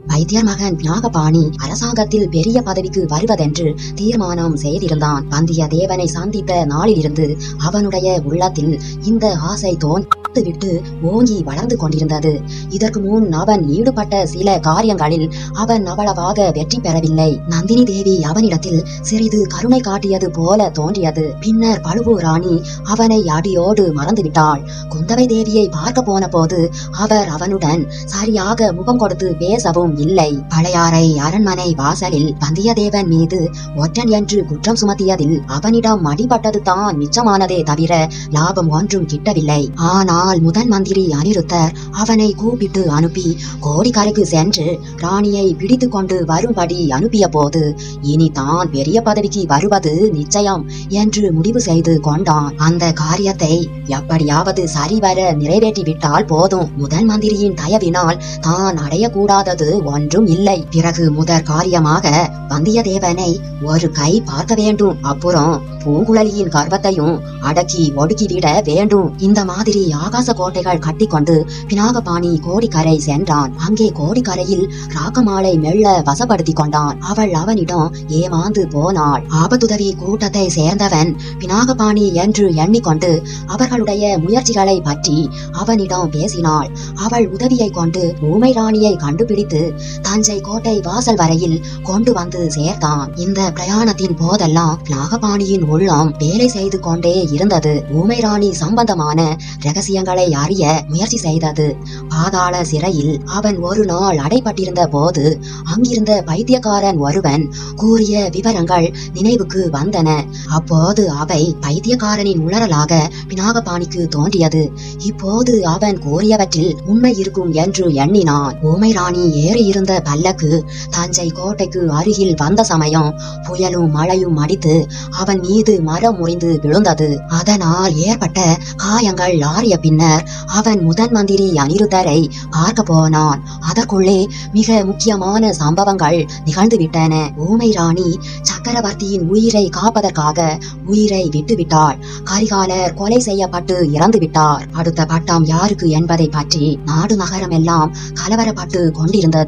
வைத்தியர் மகன் நாகபாணி அரசாங்கத்தில் பெரிய பதவிக்கு வருவதென்று தீர்மானம் செய்திருந்தான். வந்தியத்தேவனை சந்தித்த நாளிலிருந்து அவனுடைய உள்ளத்தில் இந்த ஆசை தோன்று விட்டு ஓங்கி வளர்ந்து கொண்டிருந்தது. இதற்கு முன் அவன் ஈடுபட்ட சில காரியங்களில் அவன் அவ்வளவாக வெற்றி பெறவில்லை. நந்தினி தேவி அவனிடத்தில் சிறிது கருணை காட்டியது போல தோன்றியது. பின்னர் பழுவூர் ராணி அவனை அடியோடு மறந்துவிட்டாள். குந்தவை தேவியை பார்க்க போன போது அவர் அவனுடன் சரியாக முகம் கொடுத்து பேசவும் இல்லை. பழையாறை அரண்மனை வாசலில் வந்தியத்தேவன் மீது ஒற்றன் என்று குற்றம் சுமத்தியதில் அவனிடம் அடிபட்டது தான் மிச்சமானதே தவிர லாபம் ஒன்றும் கிட்டவில்லை. ஆனால் முதன் மந்திரி அனிருத்தர் அவனை கூப்பிட்டு அனுப்பி கோடிக்கரைக்கு சென்று ராணியை பிடித்து கொண்டு வரும்படி அனுப்பிய போது இனி தான் பெரிய பதவிக்கு வருவது நிச்சயம் என்று முடிவு செய்து கொண்டான். அந்த காரியத்தை எப்படியாவது சரிவர நிறைவேற்றி விட்டால் போதும். முதன் மந்திரியின் தயவினால் தான் அடையக்கூடாதது ஒன்றும் இல்லை. பிறகு முதற் காரியமாக வந்தியத்தேவனை ஒரு கை பார்க்க வேண்டும். அப்புறம் பூங்குழலியின் கர்வத்தையும் அடக்கி ஒடுக்கிவிட வேண்டும். இந்த மாதிரி ஆகாச கோட்டைகள் கட்டிக்கொண்டு பினாகபாணி கோடிக்கரை சென்றான். அங்கே கோடிக்கரையில் ராக்கமாலை மெல்ல வசப்படுத்தி கொண்டான். அவள் அவனிடம் ஏமாந்து போனாள். ஆபத்துதவி கூட்டத்தை சேர்ந்தவன் பினாகபாணி என்று எண்ணிக்கொண்டு அவர்களுடைய முயற்சிகளை பற்றி அவனிடம் பேசினாள். அவள் உதவியை கொண்டு ஊமை ராணியை கண்டுபிடித்து தஞ்சை கோட்டை வாசல் வரையில் கொண்டு வந்து சேர்த்தான். இந்த பிரயாணத்தின் போதெல்லாம் நாகபாணியின் உள்ளம் வேலை செய்து கொண்டே இருந்தது. ஊமை ராணி சம்பந்தமான ரகசியங்களை அறிய முயற்சி செய்தது. பாதாள சிறையில் அவன் ஒரு நாள் அடைப்பட்டிருந்த போது அங்கிருந்த பைத்தியக்காரன் ஒருவன் கூறிய விவரங்கள் நினைவுக்கு வந்தன. அப்போது அவை பைத்தியக்காரனின் உளறலாக பினாகபாணிக்கு தோன்றியது. இப்போது அவன் கோரியவற்றில் உண்மை இருக்கும் என்று எண்ணினான். ஊமை ராணி ஏறியிருந்த பல்லக்கு தஞ்சை கோட்டைக்கு அருகில் வந்த சமயம் புயலும் மழையும் அடித்து அவன் மீது மரம் முறிந்து விழுந்தது. அதனால் ஏற்பட்ட காயங்கள் ஆறிய பின்னர் அவன் முதன் மந்திரி அனிருத்தரை பார்க்க போனான். அதற்குள்ளே மிக முக்கியமான சம்பவங்கள் நிகழ்ந்துவிட்டன. ஊமை ராணி சக்கரவர்த்தியின் உயிரை காப்பதற்காக உயிரை விட்டுவிட்டாள். கரிகாலர் கொலை செய்யப்பட்டு இறந்து விட்டார் அடுத்த பட்டம் யாருக்கு என்பதை பற்றி நாடு நகரம் எல்லாம் கலவரப்பட்டு கொண்டிருந்தது.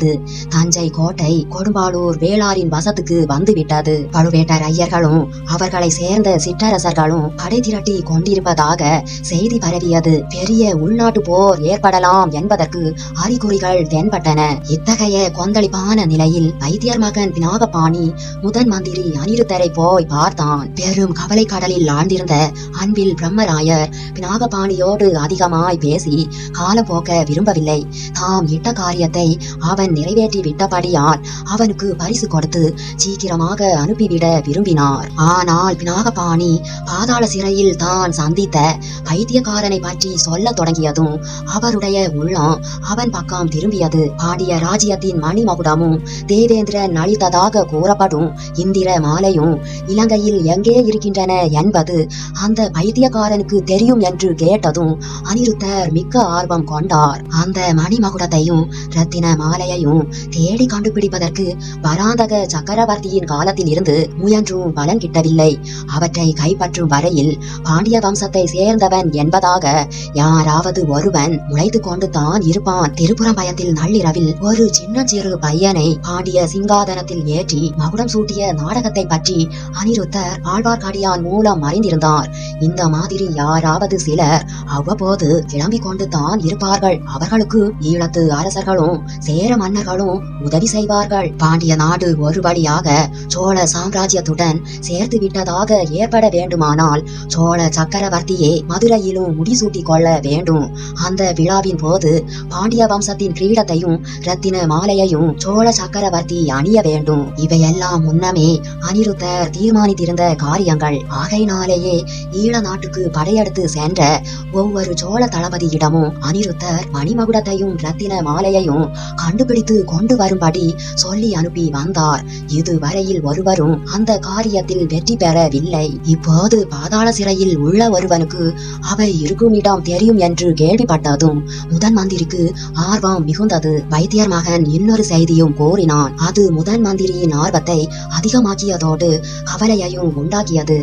தஞ்சை கோட்டை கொடும்பாளூர் வேளாரின் வசத்துக்கு வந்துவிட்டது பழுவேட்டர் ஐயர்களும் அவர்களை சேர்ந்த சிற்றரசர்களும் படை திரட்டி கொண்டிருப்பதாக செய்தி பரவியது. பெரிய உள்நாட்டு போர் ஏற்படலாம் என்பதற்கு அறிகுறிகள் தென்பட்டன. இத்தகைய கொந்தளிப்பான நிலையில் வைத்தியர் மகன் பினாகபாணி முதன் மந்திரி அனிருத்தரை போய் பார்த்தான். பெரும் கவலை கடலில் ஆழ்ந்திருந்த அன்பில் பிரம்மராயர் பினாகபாணியோடு அதிகமாய் பேசி காலம் போக்க விரும்பவில்லை. தாம் இட்ட காரியத்தை அவன் அவன் நிறைவேற்றி விட்டபடியால் அவனுக்கு பரிசு கொடுத்து சீக்கிரமாக அனுப்பிவிட விரும்பினார். ஆனால் பினாகபாணி பாதாள சிறையில் தான் சந்தித்த பைத்தியக்காரனை பற்றி சொல்ல தொடங்கியதும் அவருடைய உள்ளம் அவன் பக்கம் திரும்பியது. பாடிய ராஜ்யத்தின் மணிமகுடமும் தேவேந்திரன் அளித்ததாக கூறப்படும் இந்திர மாலையும் இலங்கையில் எங்கே இருக்கின்றன என்பது அந்த பைத்தியக்காரனுக்கு தெரியும் என்று கேட்டதும் அனிருத்தர் மிக்க ஆர்வம் கொண்டார். அந்த மணிமகுடத்தையும் ரத்தின மாலை மாலையையும் தேடி கண்டுபிடிப்பதற்கு பராந்தக சக்கரவர்த்தியின் காலத்தில் இருந்து முயன்றும் பலன் கிட்டவில்லை. அவற்றை கைப்பற்றும் வரையில் பாண்டிய வம்சத்தை சேர்ந்தவன் என்பதாக யாராவது ஒருவன் முளைத்து கொண்டு தான் இருப்பான் திருப்புறம்பயத்தில் நள்ளிரவில் ஒரு சின்ன சிறு பையனை பாண்டிய சிங்காதனத்தில் ஏற்றி மகுடம் சூட்டிய நாடகத்தை பற்றி அனிருத்தர் ஆழ்வார்க்கடியான் மூலம் அறிந்திருந்தார். இந்த மாதிரி யாராவது சிலர் அவ்வப்போது கிளம்பிக் கொண்டு தான் இருப்பார்கள். அவர்களுக்கு ஈழத்து அரசர்களும் சேர மன்னர்களும் உதவி செய்வார்கள். பாண்டிய நாடு ஒரு வழியாக சோழ சாம்ராஜ்யத்துடன் சேர்த்து விட்டதாக ஏற்பட வேண்டுமானால் சோழ சக்கரவர்த்தியே மதுரையிலும் முடிசூட்டி கொள்ள வேண்டும். அந்த விழாவின் போது பாண்டிய வம்சத்தின் கிரீடத்தையும் ரத்தின மாலையையும் சோழ சக்கரவர்த்தி அணிய வேண்டும். இவையெல்லாம் முன்னமே அனிருத்தர் தீர்மானித்திருந்த காரியங்கள். ஆகையினாலேயே ஈழ நாட்டுக்கு படையெடுத்து சென்ற ஒவ்வொரு சோழ தளபதியிடமும் அனிருத்தர் மணிமகுடத்தையும் ரத்தின மாலையையும் கண்டு கண்டுபிடித்து கொண்டு வரும்படி சொல்லி அனுப்பி வந்தார். இதுவரையில் ஒருவரும் அந்த காரியத்தில் வெற்றி பெறவில்லை. இப்போது பாதாள சிறையில் உள்ள ஒருவனுக்கு அவை இருக்கும் இடம் தெரியும் என்று கேள்விப்பட்டதும் முதன் மந்திரிக்கு ஆர்வம் மிகுந்தது. வைத்தியர் மகன் இன்னொரு செய்தியும் கூறினான். அது முதன் மந்திரியின் ஆர்வத்தை அதிகமாக்கியதோடு கவலையையும் உண்டாக்கியது.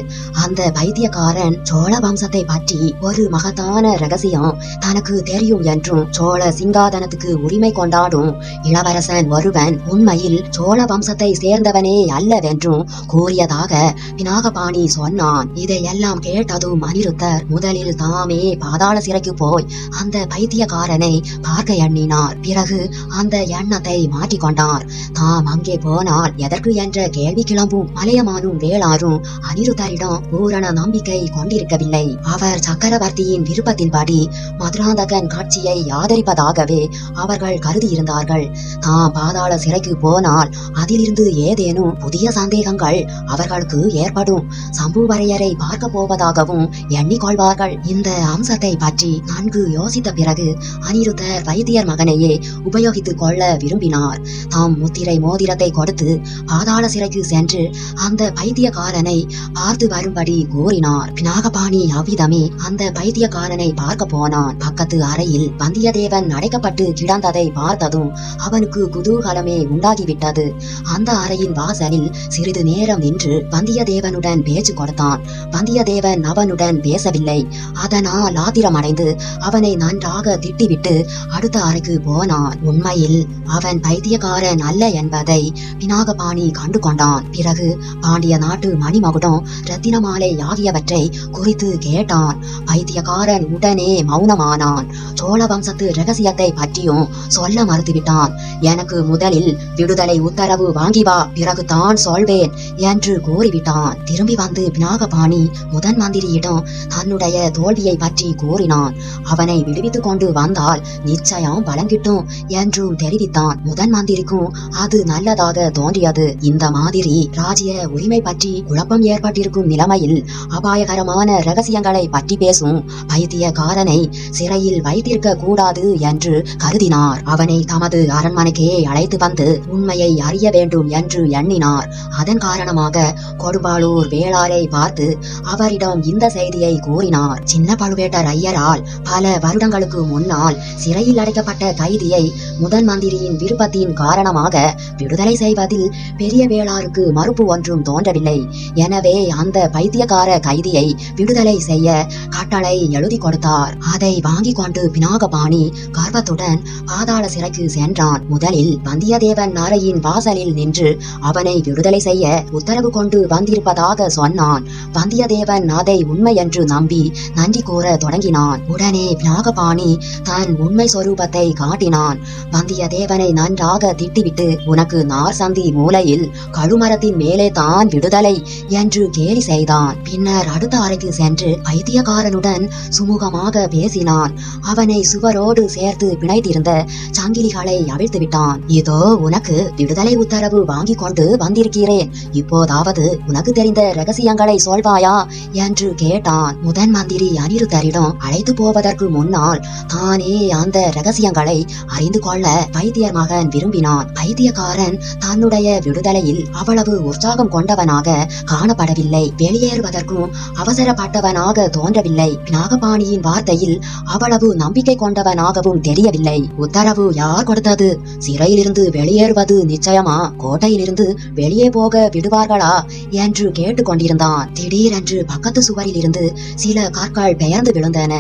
அந்த வைத்தியக்காரன் சோழ வம்சத்தை பற்றி ஒரு மகத்தான ரகசியம் தனக்கு தெரியும் என்றும் சோழ சிங்காதனத்துக்கு உரிமை கொண்டாடும் இளவரசன் ஒருவன் உண்மையில் சோழ வம்சத்தை சேர்ந்தவனே அல்லவென்றும் கூறியதாக பினாகபாணி சொன்னான். இதையெல்லாம் கேட்டதும் அனிருத்தர் முதலில் தாமே பாதாள சிறைக்கு போய் அந்த பைத்தியக்காரனை பார்க்க எண்ணினார். பிறகு அந்த எண்ணத்தை மாற்றிக்கொண்டார். தாம் அங்கே போனால் எதற்கு என்ற கேள்வி கிளம்பும் மலையமானும் வேளாரும் அனிருத்தரிடம் பூரண நம்பிக்கை கொண்டிருக்கவில்லை. அவர் சக்கரவர்த்தியின் விருப்பத்தின்படி மதுராந்தகன் காட்சியை ஆதரிப்பதாகவே அவர்கள் கருதியிருந்தார்கள். தாம் பாதாள சிறைக்கு போனால் அதிலிருந்து ஏதேனும் புதிய சந்தேகங்கள் அவர்களுக்கு ஏற்படும். சம்புவரையரை பார்க்க போவதாகவும் எண்ணிக்கொள்வார்கள் இந்த அம்சத்தை பற்றி நன்கு யோசித்த பிறகு அனிருத்தர் வைத்தியர் மகனையே உபயோகித்துக் கொள்ள விரும்பினார். தாம் முத்திரை மோதிரத்தை கொடுத்து பாதாள சிறைக்கு சென்று அந்த பைத்தியக்காரனை பார்த்து வரும்படி கூறினார். பினாகபாணி அவ்விதமே அந்த பைத்தியக்காரனை பார்க்க போனான். பக்கத்து அறையில் வந்தியத்தேவன் அடைக்கப்பட்டு கிடந்ததை பார்த்ததும் அவனுக்கு குதூகலமே உண்டாகிவிட்டது. அந்த அறையின் வாசலில் சிறிது நேரம் நின்று வந்தியத்தேவனுடன் பேச்சு கொடுத்தான். வந்தியத்தேவன் அவனுடன் பேசவில்லை. அதனால் ஆத்திரமடைந்து அவனை நன்றாக திட்டிவிட்டு அடுத்த அறைக்கு போனான். உண்மையில் அவன் பைத்தியக்காரன் அல்ல என்பதை பினாகபாணி கண்டு கொண்டான். பிறகு பாண்டிய நாட்டு மணிமகுடம் ரத்தின மாலை ஆகியவற்றை குறித்து கேட்டான். பைத்தியக்காரன் உடனே மௌனமானான். சோழ வம்சத்து ரகசியத்தை பற்றியும் சொல்ல மறுத்துவிட்டான். எனக்கு முதலில் விடுதலை உத்தரவு வாங்கி வா பிறகுதான் சொல்வேன் என்று கூறிவிட்டான். திரும்பி வந்து பினாகபாணி முதன் மந்திரியிடம் தன்னுடைய தோல்வியை பற்றி கூறினான். அவனை விடுவித்துக் கொண்டு வந்தால் நிச்சயம் வழங்கிட்டோம் என்றும் தெரிவித்தான். முதன் மந்திரிக்கும் அது நல்லதாக தோன்றியது. இந்த மாதிரி ராஜ்ய உரிமை பற்றி குழப்பம் ஏற்பட்டிருக்கும் நிலைமையில் அபாயகரமான ரகசியங்களை பற்றி பேசும் பைத்தியக்காரனை சிறையில் வைத்திருக்க கூடாது என்று கருதினார். அவனை தமது அரண்மனைக்கே அழைத்து வந்து உண்மையை அறிய வேண்டும் என்று எண்ணினார். அதன் காரணமாக கொடும்பாளூர் வேளாரை பார்த்து அவரிடம் இந்த செய்தியை கூறினார். சின்ன பழுவேட்டர் ஐயரால் பல வருடங்களுக்கு முன்னால் சிறையில் அடைக்கப்பட்ட கைதியை முதன் மந்திரியின் விருப்பத்தின் காரணமாக விடுதலை செய்வதில் பெரிய வேளாருக்கு மறுப்பு ஒன்றும் தோன்றவில்லை. எனவே அந்த பைத்தியக்கார கைதியை விடுதலை செய்ய கட்டளை எழுதி கொடுத்தார். அதை வாங்கிக் கொண்டு பினாகபாணி கர்வத்துடன் பாதாள சிறைக்கு சென்றான் முதலில் வந்தியத்தேவன் அறையின் வாசலில் நின்று அவனை விடுதலை செய்ய உத்தரவு கொண்டு வந்திருப்பதாக சொன்னான். வந்தியத்தேவன் அதை உண்மை என்று நம்பி நன்றி கூற தொடங்கினான். உடனே பினாகபாணி தன் உண்மை சொரூபத்தை காட்டினான். வந்தியத்தேவனை நன்றாக திட்டிவிட்டு உனக்கு நார் சந்தி மூலையில் கழுமரத்தின் மேலே தான் விடுதலை என்று கேலி செய்தான். பின்னர் அடுத்த அறைக்கு சென்று பைத்தியக்காரனுடன் சுமூகமாக பேசினான். அவனை சுவரோடு சேர்த்து பிணைத்திருந்த சங்கிலிகளை அவிழ்த்து விட்டான் இதோ உனக்கு விடுதலை உத்தரவு வாங்கி கொண்டு வந்திருக்கிறேன். இப்போதாவது உனக்கு தெரிந்த ரகசியங்களை சொல்வாயா? என்று கேட்டான். முதன் மந்திரி அனிருத்தரிடம் அழைத்து போவதற்கு முன்னால் தானே அந்த ரகசியங்களை அறிந்து கொள்ள வைத்தியர் மகன் விரும்பினான். வைத்தியக்காரன் தன்னுடைய விடுதலையில் அவ்வளவு உற்சாகம் கொண்டவனாக காணப்படவில்லை. வெளியேறுவதற்கும் அவசரப்பட்டவனாக தோன்றவில்லை. நாகபாணியின் வார்த்தையில் அவ்வளவு நம்பிக்கை கொண்டவனாகவும் தெரியவில்லை. உத்தரவு யார் கொடுத்தது? சிறையிலிருந்து வெளியேறுவது நிச்சயமா? கோட்டையிலிருந்து வெளியே போக விடுவார்களா? என்று கேட்டுக்கொண்டிருந்தான். திடீரென்று பக்கத்து சுவரில் இருந்து சில கார்கள் பெயர்ந்து விழுந்தன.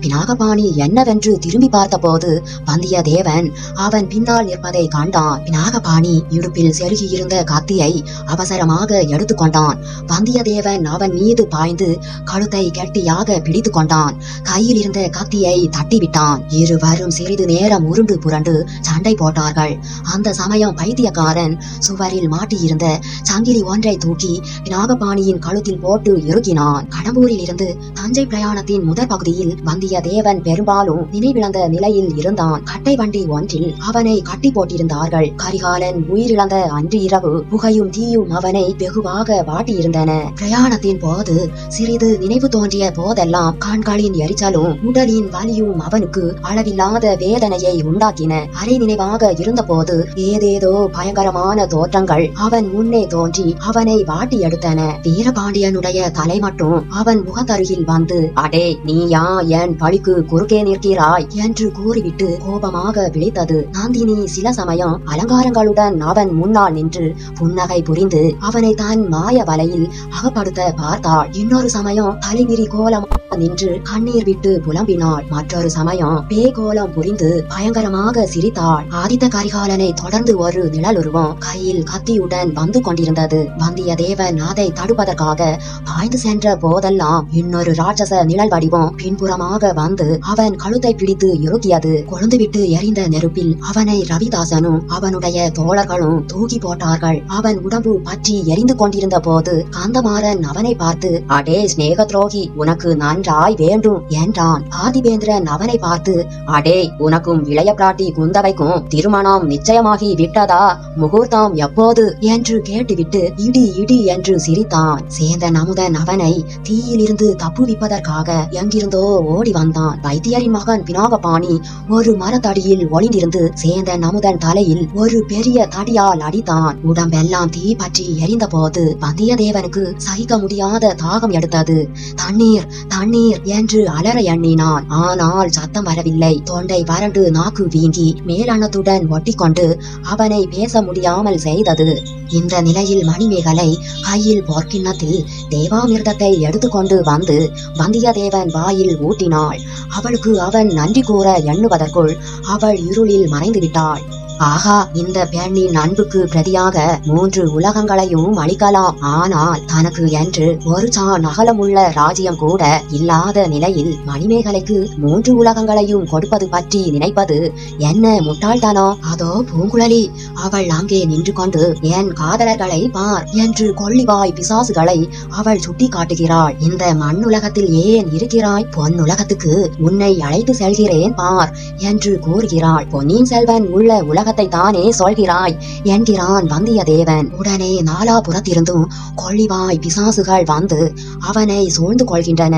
பினாகபாணி என்னவென்று திரும்பி பார்த்தபோது வந்தியத்தேவன் அவன் பின்னால் நிற்பதை கண்டான். பினாகபாணி இடுப்பில் செருகியிருந்த கத்தியை அவசரமாக எடுத்துக்கொண்டான். வந்தியத்தேவன் அவன் மீது பாய்ந்து கழுத்தை கெட்டியாக பிடித்து கொண்டான் கையில் இருந்த கத்தியை தட்டிவிட்டான். இருவரும் சிறிது நேரம் உருண்டு புரண்டு சண்டை சண்டை போட்டார்கள். அந்த சமயம் பைத்தியக்காரன் சுவரில் மாட்டியிருந்த சங்கிலி ஒன்றை தூக்கி நாகபாணியின் கழுத்தில் போட்டு இறுக்கினான். கடம்பூரில் இருந்து தஞ்சை பிரயாணத்தின் முதற் பகுதியில் வந்தியத்தேவன் பெரும்பாலும் நினைவிழந்த நிலையில் இருந்தான். கட்டை வண்டி ஒன்றில் அவனை கட்டி போட்டிருந்தார்கள். கரிகாலன் உயிரிழந்த அன்று இரவு புகையும் தீயும் அவனை வெகுவாக வாட்டியிருந்தன. பிரயாணத்தின் போது சிறிது நினைவு தோன்றிய போதெல்லாம் கண்களின் எரிச்சலும் உடலின் வலியும் அவனுக்கு அளவில்லாத வேதனையை உண்டாக்கின. அரை நினைவாக இருந்தபோது ஏதேதோ பயங்கரமான தோற்றங்கள் அவன் முன்னே தோன்றி அவனை வாட்டி எடுத்தன வீரபாண்டியனுடைய தலை மட்டும் அவன் முகத்தருகில் வந்து அடே நீயா? என் பழிக்கு குறுக்கே நிற்கிறாய்? என்று கூறிவிட்டு கோபமாக விழித்தது. நந்தினி சில சமயம் அலங்காரங்களுடன் அவன் முன்னால் நின்று புன்னகை புரிந்து அவனை தன் மாய வலையில் அகப்படுத்த பார்த்தாள். இன்னொரு சமயம் தலைவிரி கோலமாக நின்று கண்ணீர் விட்டு புலம்பினாள். மற்றொரு சமயம் பேகோலம் புரிந்து பயங்கரமாக சிரித்தாள். ஆதித்த கரிகாலனை தொடர்ந்து ஒரு நிழலுருவம் கையில் கத்தியுடன் வந்து கொண்டிருந்தது வந்தியத்தேவன் அதை தடுப்பதற்காக பாய்ந்து சென்ற போதெல்லாம் இன்னொரு ராட்சச நிழல் வடிவம் பின்புறமாக வந்து அவன் கழுத்தை பிடித்து இறுக்கியது. கொழுந்துவிட்டு எரிந்த நெருப்பில் அவனை ரவிதாசனும் அவனுடைய தோழர்களும் தூக்கி போட்டார்கள். அவன் உடம்பு பற்றி எரிந்து கொண்டிருந்த போது கந்தமாறன் அவனை பார்த்து அடே சிநேக துரோகி உனக்கு நன்றாய் வேண்டும் என்றான். ஆதிவேந்திரன் அவனை பார்த்து அடே உனக்கும் இளைய பிராட்டி குந்தவைக்கும் திருமணம் நிச்சயமாகி விட்டதா? முகூர்த்தம் எப்போது? என்று கேட்டுவிட்டு இடி இடி என்று சிரித்தான். சேந்தன் அமுதன் அவனை தீயிலிருந்து தப்புவிப்பதற்காக எங்கிருந்தோ ஓடி வந்தான். வைத்தியரின் மகன் பினாகபாணி ஒரு மரத்தடியில் ஒளிந்திருந்து சேந்தன் அமுதன் தலையில் ஒரு பெரிய தடியால் அடித்தான். உடம்பெல்லாம் தீ பற்றி எரிந்த போது வந்தியத்தேவனுக்கு சகிக்க முடியாத தாகம் எடுத்தது. தண்ணீர் தண்ணீர் என்று அலற எண்ணினான். ஆனால் சத்தம் வரவில்லை. தொண்டை வறண்டு நாக்கு வீங்கி மேலான ஒட்டி ஒட்டிக்கொண்டு அவனை பேச முடியாமல் செய்தது. இந்த நிலையில் மணிமேகலை கையில் போர்க்கிண்ணத்தில் தேவாமிர்தத்தை எடுத்துக்கொண்டு வந்து வந்தியத்தேவன் வாயில் ஊட்டினாள். அவளுக்கு அவன் நன்றி கூற எண்ணுவதற்குள் அவள் இருளில் மறைந்து விட்டாள் ஆகா இந்த பெண்ணின் அன்புக்கு பிரதியாக மூன்று உலகங்களையும் அளிக்கலாம். ஆனால் தனக்கு என்று ஒரு சான் அகலமுள்ள ராஜ்யம் கூட இல்லாத நிலையில் மணிமேகலைக்கு மூன்று உலகங்களையும் கொடுப்பது பற்றி நினைப்பது என்ன முட்டாள்தானோ? அதோ பூங்குழலி அவள் அங்கே நின்று கொண்டு என் காதலர்களை பார் என்று கொள்ளிவாய் பிசாசுகளை அவள் சுட்டி காட்டுகிறாள். இந்த மண்ணுலகத்தில் ஏன் இருக்கிறாய்? பொன்னுலகத்துக்கு உன்னை அழைத்து செல்கிறேன் பார் என்று கூறுகிறாள். பொன்னியின் செல்வன் உள்ள உலகத்தை தானே சொல்கிறாய்? என்கிறான் வந்தியத்தேவன். உடனே நாலாபுறத்திருந்தும் கொள்ளிவாய் பிசாசுகள் வந்து அவனை சூழ்ந்து கொள்கின்றன.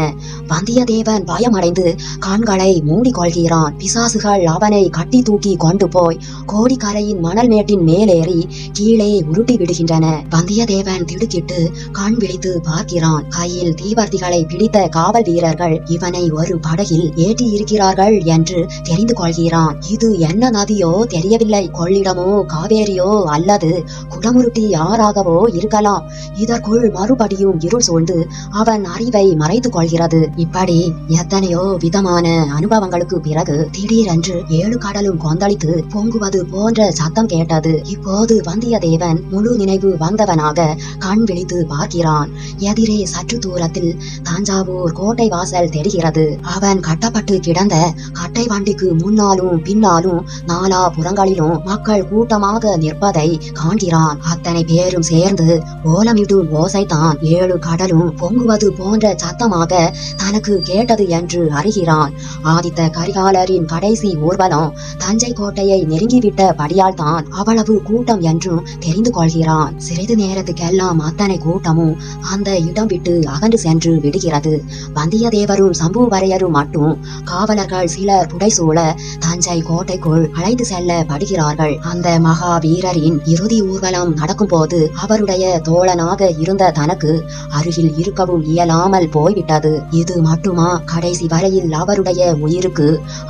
வந்தியத்தேவன் பயமடைந்து கண்களை மூடிக்கொள்கிறான். பிசாசுகள் அவனை கட்டி தூக்கி கொண்டு போய் கோடிக்கரையின் மணல் மேட்டின் மேலேறி கீழே உருட்டி விடுகின்றன. வந்தியத்தேவன் திடுக்கிட்டு கண் விழித்து பார்க்கிறான். கையில் தீவர்த்திகளை பிடித்த காவல் வீரர்கள் இவனை ஒரு படகில் ஏற்றி இருக்கிறார்கள் என்று தெரிந்து கொள்கிறான். இது என்ன நதியோ தெரியவில்லை. கொள்ளிடமோ காவேரியோ அல்லது குடமுருட்டி ஆறாகவோ இருக்கலாம். இதற்குள் மறுபடியும் இருள் சூழ்ந்து அவன் அறிவை மறைத்துக் கொள்கிறது. இப்படி எத்தனையோ விதமான அனுபவங்களுக்கு பிறகு திடீரென்று ஏழு கடலும் கொந்தளித்து பொங்குவது போன்ற சத்தம் கேட்டது. இப்போது வந்தியத்தேவன் முழு நினைவு வந்தவனாக கண் விழித்து பார்க்கிறான். எதிரே சற்று தூரத்தில் தஞ்சாவூர் கோட்டை வாசல் தெரிகிறது. அவன் கட்டப்பட்டு கிடந்த கட்டை வண்டிக்கு முன்னாலும் பின்னாலும் நாலா புறங்களிலும் மக்கள் கூட்டமாக நிற்பதை காண்கிறான். அத்தனை பேரும் சேர்ந்து ஓலமிடும் ஓசைதான் ஏழு கடலும் பொங்குவது போன்ற சத்தமாக தனக்கு கேட்டது என்று அறிகிறான். ஆதித்த கரிகாலரின் கடைசி ஊர்வலம் தஞ்சை கோட்டையை நெருங்கிவிட்ட படியால் தான் அவ்வளவு கூட்டம் என்றும் தெரிந்து கொள்கிறான். சிறிது நேரத்துக்கெல்லாம் அத்தனை கூட்டமும் அந்த இடம் விட்டு அகன்று சென்று விடுகிறது. வந்தியத்தேவரும் சம்புவரையரும் மட்டும் காவலர்கள் சிலர் புடைசூழ தஞ்சை கோட்டைக்குள் அழைத்து செல்ல படுகிறார்கள் அந்த மகாவீரரின் இறுதி ஊர்வலம் நடக்கும் போது அவருடைய தோழனாக இருந்த தனக்கு அருகில் இருக்கவும் இயலாமல் போய்விட்டது. இது மட்டுமா? கடைசி வரையில் அவருடைய உயிருக்கு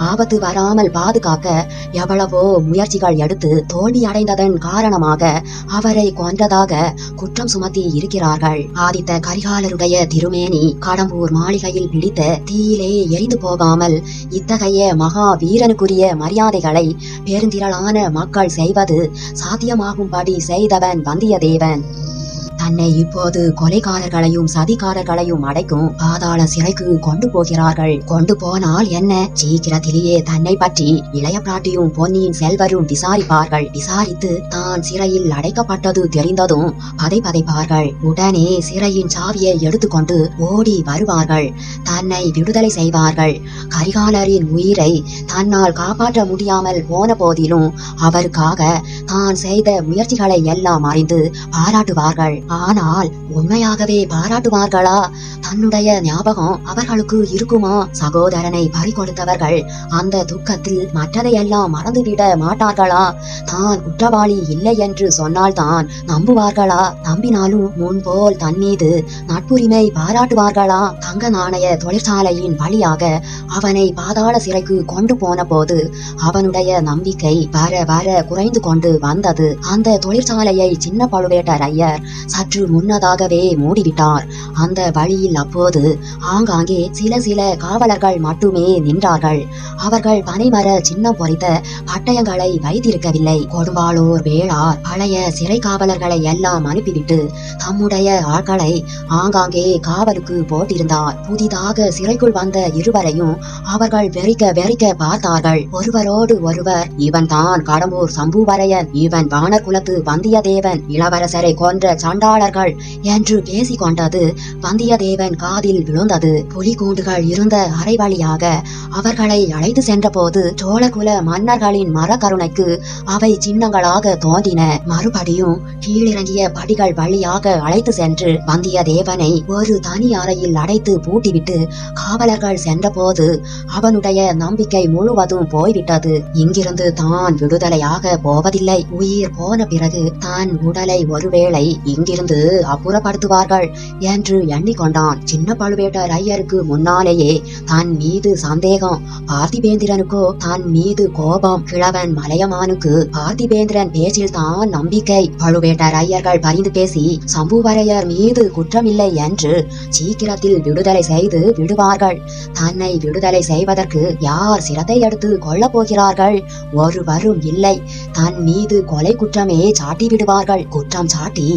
ஆபத்து வராமல் பாதுகாக்க எவ்வளவோ முயற்சிகள் எடுத்து தோல்வி அடைந்ததன் காரணமாக அவரை கொன்றதாக குற்றம் சுமத்தி இருக்கிறார்கள். ஆதித்த கரிகாலருடைய திருமேனி கடம்பூர் மாளிகையில் பிடித்த தீயிலே எரிந்து போகாமல் இத்தகைய மகாவீரனுக்குரிய மரியாதைகளை பெருந்திரளான மக்கள் செய்வது சாத்தியமாகும்படி செய்தவன் வந்தியத்தேவன். தன்னை இப்போது கொலைகாரர்களையும் சதிகாரர்களையும் அடைக்கும் பாதாள சிறைக்கு கொண்டு போகிறார்கள். கொண்டு போனால் என்ன? சீக்கிரத்திலேயே தன்னை பற்றி இளைய பிராட்டியும் பொன்னியின் செல்வரும் விசாரிப்பார்கள். விசாரித்து தான் சிறையில் அடைக்கப்பட்டது தெரிந்ததும் பதை பதைப்பார்கள். உடனே சிறையின் சாவியை எடுத்துக்கொண்டு ஓடி வருவார்கள். தன்னை விடுதலை செய்வார்கள். கரிகாலரின் உயிரை தன்னால் காப்பாற்ற முடியாமல் போன போதிலும் அவருக்காக தான் செய்த முயற்சிகளை எல்லாம் அறிந்து பாராட்டுவார்கள். ஆனால் உண்மையாகவே பாராட்டுவார்களா? தன்னுடைய ஞாபகம் அவர்களுக்கு இருக்குமா? சகோதரனை பறிகொடுத்தவர்கள் அந்த துக்கத்தில் மற்றதையெல்லாம் மறந்துவிட மாட்டார்களா? தான் குற்றவாளி இல்லை என்று சொன்னால்தான் நம்புவார்களா? நம்பினாலும் முன்போல் தன் மீது நட்புரிமை பாராட்டுவார்களா? தங்க நாணய தொழிற்சாலையின் வழியாக அவனை பாதாள சிறைக்கு கொண்டு போன போது அவனுடைய நம்பிக்கை வர வர குறைந்து கொண்டு வந்தது. அந்த தொழிற்சாலையை சின்ன பழுவேட்டரையர் சற்று முன்னதாகவே மூடிவிட்டார். அந்த வழியில் அப்போது ஆங்காங்கே சில சில காவலர்கள் மட்டுமே நின்றார்கள். அவர்கள் பனைமர சின்னம் பொறித்த பட்டயங்களை வைத்திருக்கவில்லை. கொடும்பாளூர் வேளார் பழைய சிறை காவலர்களை எல்லாம் அனுப்பிவிட்டு தம்முடைய ஆட்களை ஆங்காங்கே காவலுக்கு போட்டிருந்தார். புதிதாக சிறைக்குள் வந்த இருவரையும் அவர்கள் வெறிக்க வெறிக்க பார்த்தார்கள். ஒருவரோடு ஒருவர் இவன் தான் கடம்பூர் சம்புவரையன் இவன் வானர் குலத்து வந்தியத்தேவன் இளவரசரை கொன்ற சண்டாளர்கள் என்று பேசிக் கொண்டது வந்தியத்தேவன் காதில் விழுந்தது. புலிகூண்டுகள் இருந்த அறை வழியாக அவர்களை அழைத்து சென்றபோது சோழகுல மன்னர்களின் மரக்கருணைக்கு அவை சின்னங்களாக தோன்றின. மறுபடியும் கீழிறங்கிய படிகள் வழியாக அழைத்து சென்று வந்தியத்தேவனை ஒரு தனி அறையில் அடைத்து பூட்டிவிட்டு காவலர்கள் சென்றபோது அவனுடைய நம்பிக்கை முழுவதும் போய்விட்டது. இங்கிருந்து தான் விடுதலையாக போவதில்லை. உயிர் போன பிறகு தான் உடலை ஒருவேளை இங்கிருந்து அப்புறப்படுத்துவார்கள் என்று எண்ணிக்கொண்டான். சின்ன பழுவேட்டர் ஐயருக்கு முன்னாலேயே தன் மீது சந்தேகம். பார்த்திபேந்திரனுக்கோ தன் மீது கோபம். கிழவன் மலையமானுக்கு பார்த்திபேந்திரன் பேச்சில் தான் நம்பிக்கை. பழுவேட்டர் ஐயர்கள் பரிந்து பேசி சம்புவரையர் மீது குற்றமில்லை என்று சீக்கிரத்தில் விடுதலை செய்து விடுவார்கள். தன்னை விடுதலை செய்வதற்கு யார் சிரத்தை எடுத்து கொள்ளப் போகிறார்கள் ஒருவரும் இல்லை. தன் மீது கொலை குற்றமே சாட்டி விடுவார்கள் குற்றம் சாட்டி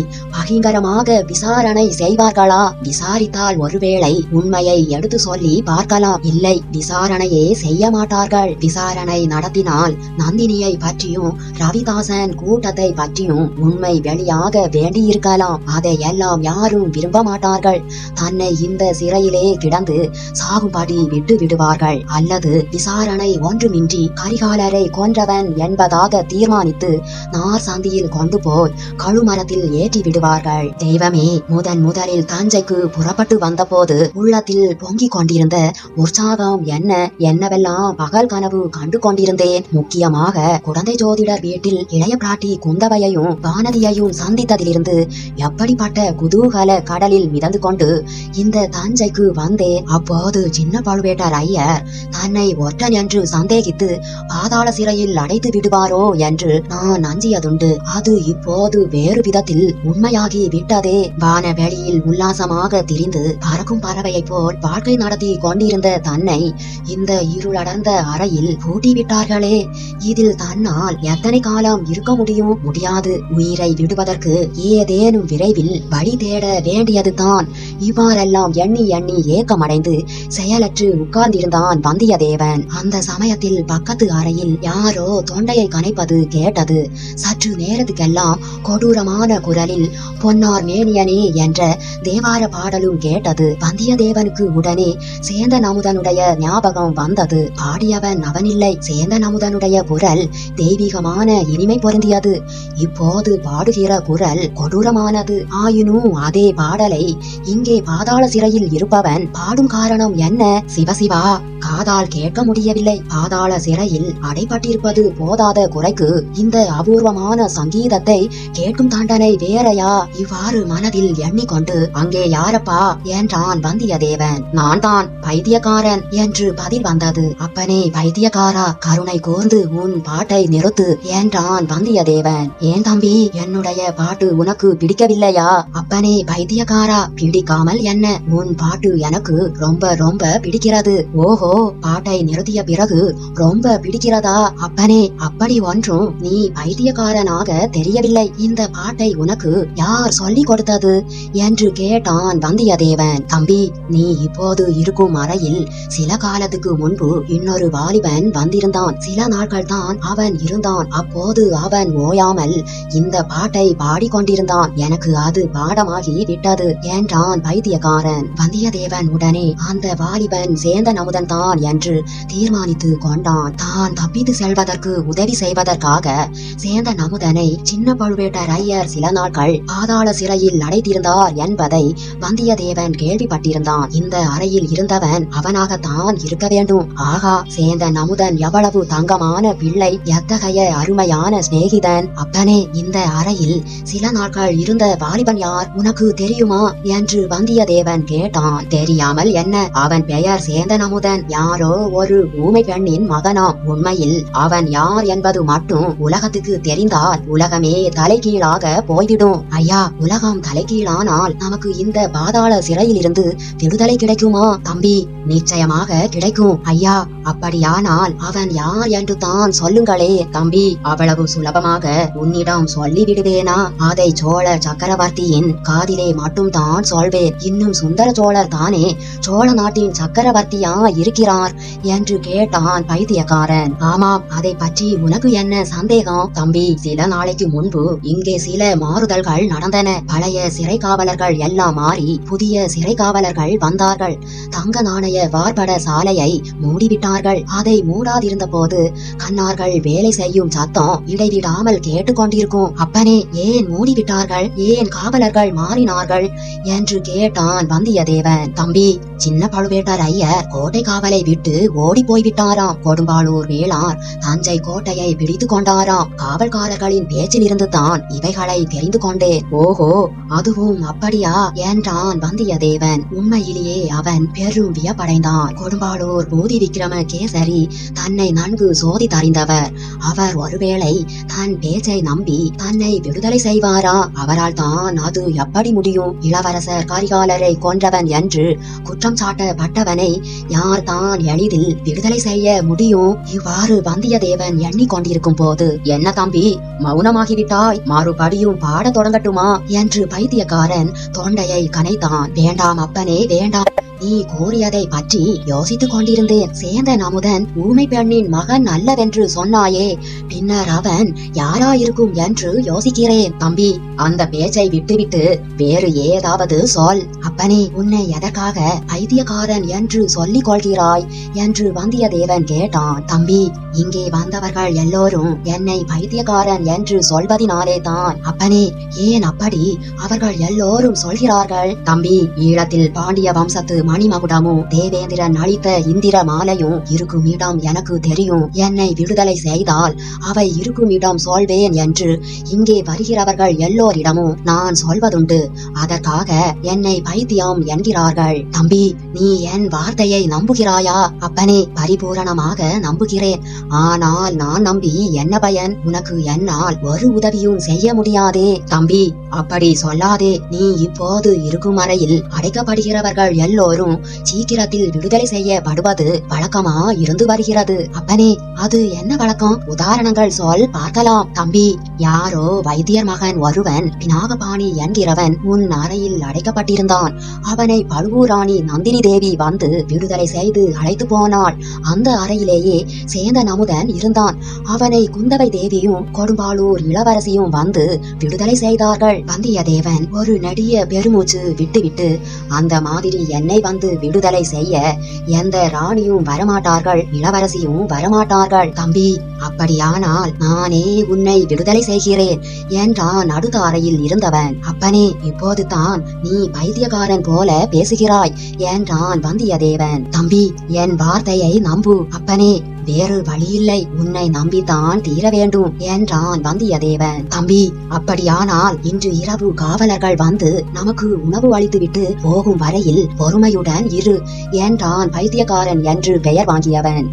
பகிங்கரமாக விசாரணை செய்வார்களா? விசாரித்தால் ஒருவேளை உண்மையை எடுத்து சொல்லி பார்க்கலாம். இல்லை விசாரணையே செய்ய மாட்டார்கள். விசாரணை நடத்தினால் நந்தினியை பற்றியும் ரவிதாசன் கூட்டத்தை பற்றியும் உண்மை வெளியாக வேண்டியிருக்கலாம். அதையெல்லாம் யாரும் விரும்ப மாட்டார்கள். தன்னை இந்த சிறையிலே கிடந்து சாகும்படி விட்டு விடுவார்கள். அல்லது விசாரணை ஒன்றுமின்றி கரிகாலரை கொன்றவன் என்பதாக தீர்மானித்து நார் சந்தியில் கொண்டு போய் கழுமரத்தில் ஏற்றி விடுவார் கொண்டிருந்தார்கள் தெய்வமே முதன் முதலில் தஞ்சைக்கு புறப்பட்டு வந்தபோது உள்ளத்தில் பொங்கிக் கொண்டிருந்த உற்சாகம் என்ன என்னவெல்லாம் பகல் கனவு கண்டு கொண்டிருந்தேன். முக்கியமாக குழந்தை ஜோதிடர் வீட்டில் இளைய பிராட்டி குந்தவையையும் வானதியையும் சந்தித்ததிலிருந்து எப்படிப்பட்ட குதூகல கடலில் மிதந்து கொண்டு இந்த தஞ்சைக்கு வந்தேன் அப்போது சின்ன பழுவேட்டர் ஐயர் தன்னை ஒற்றன் என்று சந்தேகித்து பாதாள சிறையில் அடைத்து விடுவாரோ? என்று நான் அஞ்சியதுண்டு. அது இப்போது வேறு விதத்தில் உண்மையாகி விட்டதே. வானவெளியில் உல்லாசமாக திரிந்து பறக்கும் பறவையைப் போல் வாழ்க்கை நடத்தி கொண்டிருந்த தன்னை இந்த இருளடர்ந்த அறையில் பூட்டி விட்டார்களே இதில் தன்னால் எத்தனை காலம் இருக்க முடியும்? முடியாது. உயிரை விடுவதற்கு ஏதேனும் விரைவில் வழி தேட வேண்டியதுதான். இவ்வாறெல்லாம் எண்ணி எண்ணி ஏக்கமடைந்து செயலற்று உட்கார்ந்திருந்தான் வந்தியத்தேவன். அந்த சமயத்தில் பக்கத்து அறையில் யாரோ தொண்டையை கனைப்பது கேட்டது. சற்று நேரத்துக்கெல்லாம் கொடூரமான குரலில் பொன்னார் மேனியனே என்ற தேவார பாடலும் கேட்டது. வந்தியத்தேவனுக்கு உடனே சேந்தன் அமுதனுடைய ஞாபகம் வந்தது. பாடியவன் அவனில்லை. சேந்தன் அமுதனுடைய குரல் தெய்வீகமான இனிமை பொருந்தியது. இப்போது பாடுகிற குரல் கொடூரமானது. ஆயினும் அதே பாடலை இங்கே பாதாள சிறையில் இருப்பவன் பாடும் காரணம் என்ன? சிவசிவா காதால் கேட்க முடியவில்லை. பாதாள சிறையில் அடைபட்டிருப்பது போதாத குறைக்கு இந்த அபூர்வமான சங்கீதத்தை கேட்கும் தண்டனை வேறையா? இவ்வாறு மனதில் எண்ணிக்கொண்டு அங்கே யாரப்பா? என்றான் வந்தியத்தேவன். நான் தான் பைத்தியக்காரன் என்று பதில் வந்தது. அப்பனே பைத்தியக்காரா கருணை கூர்ந்து உன் பாட்டை நிறுத்து என்றான் வந்தியத்தேவன். ஏன் தம்பி என்னுடைய பாட்டு உனக்கு பிடிக்கவில்லையா? அப்பனே பைத்தியக்காரா பிடிக்காமல் என்ன? உன் பாட்டு எனக்கு ரொம்ப ரொம்ப பிடிக்கிறது. ஓஹோ பாட்டை நிறுத்திய பிறகு ரொம்ப பிடிக்கிறதா? அப்பனே அப்படி ஒன்றும் நீ பைத்தியக்காரனாக தெரியவில்லை. இந்த பாட்டை உனக்கு யார் சொல்லிக் கொடுத்தது? என்று கேட்டான் வந்தியத்தேவன். தம்பி நீ இப்போது இருக்கும் அறையில் சில காலத்துக்கு முன்பு இன்னொரு வாலிபன் வந்திருந்தான். சில நாட்கள் தான் அவன் இருந்தான். அப்போது அவன் ஓயாமல் இந்த பாட்டை பாடிக்கொண்டிருந்தான். எனக்கு அது பாடமாகி விட்டது என்றான் வைத்தியக்காரன். வந்தியத்தேவன் உடனே அந்த வாலிபன் சேந்தன் அமுதன் தான் என்று தீர்மானித்து கொண்டான். தான் தப்பித்து செல்வதற்கு உதவி செய்வதற்காக சேர்ந்த நமுதனை சின்ன பழுவேட்டர் ஐயர் சில நாட்கள் பாதாள சிறையில் அடைத்திருந்தார் என்பதை வந்தியத்தேவன் கேள்விப்பட்டிருந்தான். இந்த அறையில் இருந்தவன் அவனாகத்தான் இருக்க வேண்டும். ஆகா சேந்த நமுதன் எவ்வளவு தங்கமான பிள்ளை எத்தகைய அருமையான சிநேகிதன். அப்பனே இந்த அறையில் சில நாட்கள் இருந்த வாலிபன் யார் உனக்கு தெரியுமா? என்று வந்தியத்தேவன் கேட்டான். தெரியாமல் என்ன? அவன் பெயர் சேந்தன் அமுதன் யாரோ ஒரு ஊமை பெண்ணின் மகனாம் உண்மையில் அவன் யார் என்பது மட்டும் உலகத்துக்கு தெரிந்தால் உலகமே தலைகீழாக போய்விடும். ஐயா உலகம் தலைகீழானால் நமக்கு இந்த பாதாள சிறையில் இருந்து விடுதலை கிடைக்குமா? தம்பி நிச்சயமாக கிடைக்கும். ஐயா அப்படியானால் அவன் யார் என்று தான் சொல்லுங்களே தம்பி. அவ்வளவு சுலபமாக உன்னிடம் சொல்லிவிடுவேனா? அதை சோழ சக்கரவர்த்தியின் காதிலே மட்டும் தான் சொல்வேன். இன்னும் சுந்தர சோழர் தானே சோழ நாட்டின் சக்கரவர்த்தியா இருக்கிறார் என்று கேட்டான் பைத்தியக்காரன். ஆமாம் அதை பற்றி உனக்கு என்ன சந்தேகம்? தம்பி சில நாளைக்கு முன்பு இங்கே சில மாறுதல்கள் நடந்தன பழைய சிறை காவலர்கள் எல்லாம் மாறி புதிய சிறை காவலர்கள் வந்தார்கள். தங்க நாணய வார்பட சாலையை மூடிவிட்டார்கள். அதை மூடாதிருந்த போது கண்ணார்கள் வேலை செய்யும் சத்தம் இடைவிடாமல் கேட்டுக்கொண்டிருக்கும். அப்பனே ஏன் மூடிவிட்டார்கள்? ஏன் காவலர்கள் மாறினார்கள்? என்று கேட்டான் வந்தியத்தேவன். தம்பி சின்ன பழுவேட்டர் ஐயர் கோட்டை காவலை விட்டு ஓடி போய்விட்டாராம் கொடும்பாளூர் வேளார் தஞ்சை கோட்டையை பிடித்து கொண்டாராம். காவல்காரர்களின் பேச்சில் இருந்து தான் இவைகளை தெரிந்து கொண்டேன். ஓஹோ அதுவும் அப்படியா? என்றான் வந்தியத்தேவன் உண்மையிலேயே அவன் பெரும் வியப்படைந்தான். கொடும்பாளூர் போதி விக்ரம கேசரி தன்னை நன்கு சோதித்தறிந்தவர் அவர் ஒருவேளை தன் பேச்சை நம்பி தன்னை விடுதலை செய்வாரா? அவரால் தான் அது எப்படி முடியும்? இளவரசர் கரிகாலரை கொன்றவன் என்று குற்றம் சாட்டப்பட்டவனை யார் தான் எளிதில் விடுதலை செய்ய முடியும்? இவ்வாறு வந்தியத்தேவன் எண்ணிக்கொண்டிருக்கும் போது என்ன தம்பி மௌனமாகிவிட்டாய்? மறுபடியும் பாட தொடங்கட்டுமா? என்று பைத்தியக்காரன் தொண்டையை கனைத்தான். வேண்டாம் அப்பனே வேண்டாம். நீ கூறியதை பற்றி யோசித்துக் கொண்டிருந்தேன். சேந்தன் அமுதன் ஊமை பெண்ணின் மகன் அல்லவென்று சொன்னாயே. பின்னர் அவன் யாராயிருக்கும் என்று யோசிக்கிறேன் தம்பி. அந்த பேச்சை விட்டுவிட்டு வேறு ஏதாவது சொல். அப்பனே உன்னை எதற்காக பைத்தியக்காரன் என்று சொல்லிக் கொள்கிறாய் என்று வந்தியத்தேவன் கேட்டான் தம்பி. இங்கே வந்தவர்கள் எல்லோரும் என்னை பைத்தியக்காரன் என்று சொல்வதினாலே தான். அப்பனே ஏன் அப்படி? அவர்கள் எல்லோரும் சொல்கிறார்கள் தம்பி. ஈழத்தில் பாண்டிய வம்சத்து மணிமகுடமும் தேவேந்திரன் அளித்த இந்திர மாலையும் இருக்கும் இடம் எனக்கு தெரியும் என்னை விடுதலை செய்தால் அவை இருக்கும் இடம் சொல்வேன் என்று இங்கே வருகிறவர்கள் எல்லோரிடமும் நான் சொல்வதுண்டு. அதற்காக என்னை பைத்தியம் என்கிறார்கள். தம்பி நீ என் வார்த்தையை நம்புகிறாயா? அப்பனே பரிபூரணமாக நம்புகிறேன். ஆனால் நான் நம்பி என்ன பயன்? உனக்கு என்னால் ஒரு உதவியும் செய்ய முடியாதே. தம்பி அப்படி சொல்லாதே. நீ இப்போது இருக்கும் அறையில் அடைக்கப்படுகிறவர்கள் எல்லோரும் சீக்கிரத்தில் விடுதலை செய்யப்படுவது வழக்கமா இருந்து வருகிறது. அப்பனே அது என்ன வழக்கம்? உதாரணங்கள் சொல் பார்க்கலாம். தம்பி யாரோ வைத்தியர் மகன் ஒருவன் பினாகபாணி என்கிறவன் உன் அறையில் அடைக்கப்பட்டிருந்தான். அவனை பழுவூராணி நந்தினி தேவி வந்து விடுதலை செய்து அழைத்து போனாள். அந்த அறையிலேயே சேந்த நமுதன் இருந்தான். அவனை குந்தவை தேவியும் கொடும்பாளூர் இளவரசியும் வந்து விடுதலை செய்தார்கள். வந்தியத்தேவன் ஒரு நெடிய பெருமூச்சு விட்டுவிட்டு அந்த மாதிரி என்னை வந்து விடுதலை செய்ய எந்த ராணியும் வரமாட்டார்கள் இளவரசியும் வரமாட்டார்கள். தம்பி அப்படியானால் நானே உன்னை விடுதலை செய்கிறேன் என்றான் அடுத்த அறையில் இருந்தவன் அப்பனே இப்போது தான் நீ பைத்தியக்காரன் போல பேசுகிறாய் என்றான் வந்தியத்தேவன். தம்பி என் வார்த்தையை நம்பு. அப்பனே வேறு வழியில்லை. உன்னை நம்பித்தான் தீர வேண்டும் என்றான் வந்தியத்தேவன். தம்பி அப்படியானால் இன்று இரவு காவலர்கள் வந்து நமக்கு உணவு அளித்துவிட்டு போகும் வரையில் பொறுமையுடன் இரு. என்றான் பைத்தியக்காரன் என்று பெயர் வாங்கியவன்.